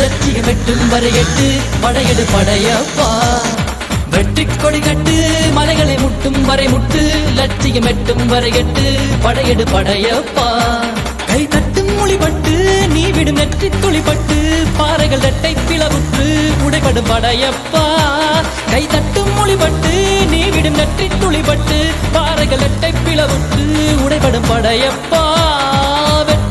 வெற்றியை வெட்டும் வரையட்டு படையடு படையப்பா. வெற்றி கொடி கட்டு மலைகளை முட்டும் வரை முட்டு லட்சியம் எட்டும் வரையட்டு படையடு படையப்பா. கை தட்டும் மொழிபட்டு நீ விடும் நெற்றி துளிப்பட்டு பாறைகள் தட்டை பிளவுற்று உடைபடும் படையப்பா. கை தட்டும் மொழிபட்டு நீ விடும் நெற்றி துளிப்பட்டு பாறைகள் தட்டை பிளவுற்று உடைபடும் படையப்பா.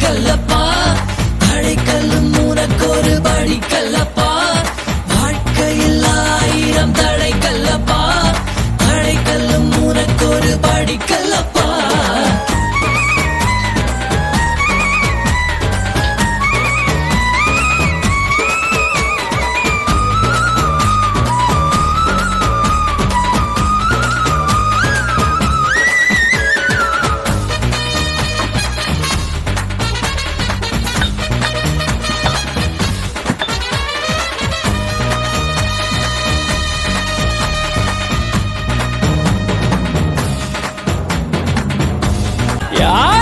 ஆயிரம் தடை கல்லப்பா தடை கல்லும் Yeah.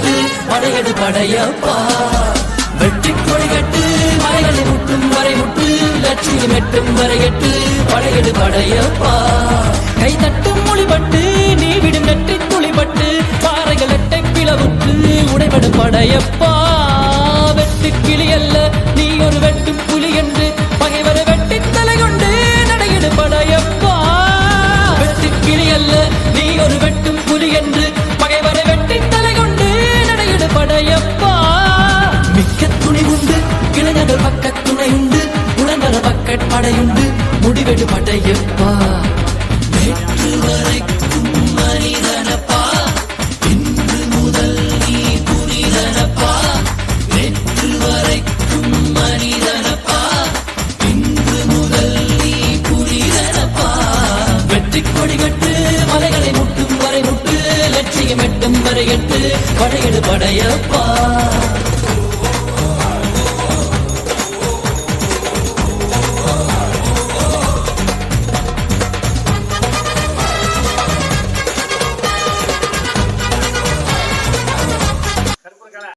எட்டும் வரை படையப்பா. வெற்றி கொடிகட்டு மலைகளை முட்டும் வரை முட்டு லட்சியம் எட்டும் வரை எட்டு படையப்பா. கை தட்டும் மொழிபட்டு நீ விடும் நெற்றி துளிபட்டு பாறைகள் எட்டை பிளவுட்டு உடைபடு படையப்பா. முடிவெடு படையப்பா நேற்று வரைக்கும் மனிதனப்பா. இன்று முதல் நீ புனிதனப்பா. நேற்று வரைக்கும் மனிதனப்பா. இன்று முதல் நீ புனிதனப்பா. வெற்றி கொடி கட்டு மலைகளை முட்டும் வரை முட்டு லட்சியம் எட்டும் வரை எட்டு படையெடு படையப்பா.